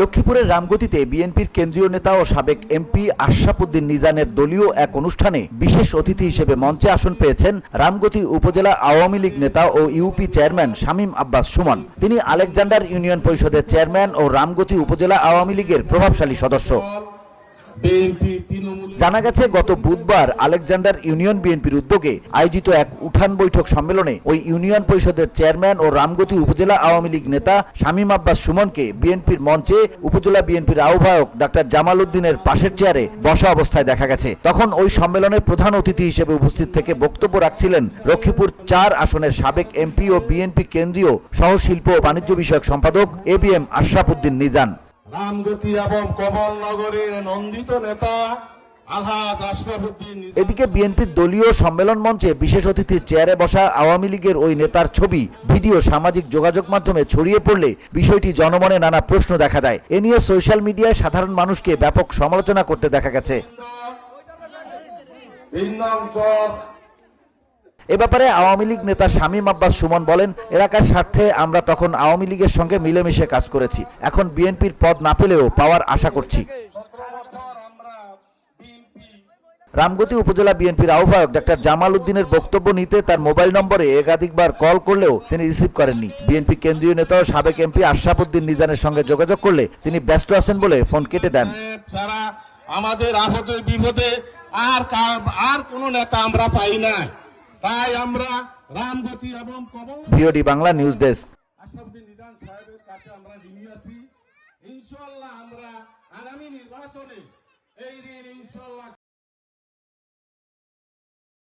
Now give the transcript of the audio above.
লক্ষ্মীপুরের রামগতিতে বিএনপির কেন্দ্রীয় নেতা ও সাবেক এমপি আশরাফুদ্দিন নিজানের দলীয় এক অনুষ্ঠানে বিশেষ অতিথি হিসেবে মঞ্চে আসন পেয়েছেন রামগতি উপজেলা আওয়ামী লীগ নেতা ও ইউপি চেয়ারম্যান শামীম আব্বাস সুমন। তিনি আলেকজান্ডার ইউনিয়ন পরিষদের চেয়ারম্যান ও রামগতি উপজেলা আওয়ামী লীগের প্রভাবশালী সদস্য। জানা গেছে, গত বুধবার আলেকজান্ডার ইউনিয়ন বিএনপির উদ্যোগে আয়োজিত এক উঠান বৈঠক সম্মেলনে ওই ইউনিয়ন পরিষদের চেয়ারম্যান ও রামগতি উপজেলা আওয়ামী লীগ নেতা শামীম আব্বাস সুমনকে বিএনপির মঞ্চে উপজেলা বিএনপির আহ্বায়ক ডাক্তার জামাল উদ্দিনের পাশের চেয়ারে বসা অবস্থায় দেখা গেছে। তখন ওই সম্মেলনে প্রধান অতিথি হিসেবে উপস্থিত থেকে বক্তব্য রাখছিলেন লক্ষ্মীপুর চার আসনের সাবেক এমপি ও বিএনপি কেন্দ্রীয় সহ শিল্প ও বাণিজ্য বিষয়ক সম্পাদক A B M Ashraf Uddin Nizan. Ramgati এবং কবল নগরের নন্দিত নেতা এদিকে বিএনপির দলীয় সম্মেলন মঞ্চে বিশেষ অতিথির চেয়ারে বসা আওয়ামী লীগের ওই নেতার ছবি ভিডিও সামাজিক যোগাযোগ মাধ্যমে ছড়িয়ে পড়লে বিষয়টি জনমনে নানা প্রশ্ন দেখা দেয়। এ নিয়ে সোশ্যাল মিডিয়ায় সাধারণ মানুষকে ব্যাপক সমালোচনা করতে দেখা গেছে। এ ব্যাপারে আওয়ামী লীগ নেতা শামীম আব্বাস সুমন বলেন, এলাকার স্বার্থে আমরা তখন আওয়ামী লীগের সঙ্গে মিলেমিশে কাজ করেছি। এখন বিএনপির পদ না পেলেও পাওয়ার আশা করছি। রামগতি উপজেলা বিএনপির আহ্বায়ক ডাক্তার জামাল উদ্দিনের বক্তব্য নিতে তার মোবাইল নম্বরে একাধিকবার কল করলেও তিনি রিসিভ করেননি। বিএনপি কেন্দ্রীয় নেতা ও সাবেক এমপি আশরাফুদ্দিন নিজানের সঙ্গে যোগাযোগ করলে তিনি ব্যস্ত আছেন বলে ফোন কেটে দেন। আমাদের আর আর নেতা আমরা পাই না তাই আমরা রামগতি এবং Kamal VOD Bangla news desk. Asaduddin Nidan সাহেবের কাছে আমরা ঋণী আছি। ইনশাল্লাহ আমরা আগামী নির্বাচনে এই ঋণ ইনশাল্লাহ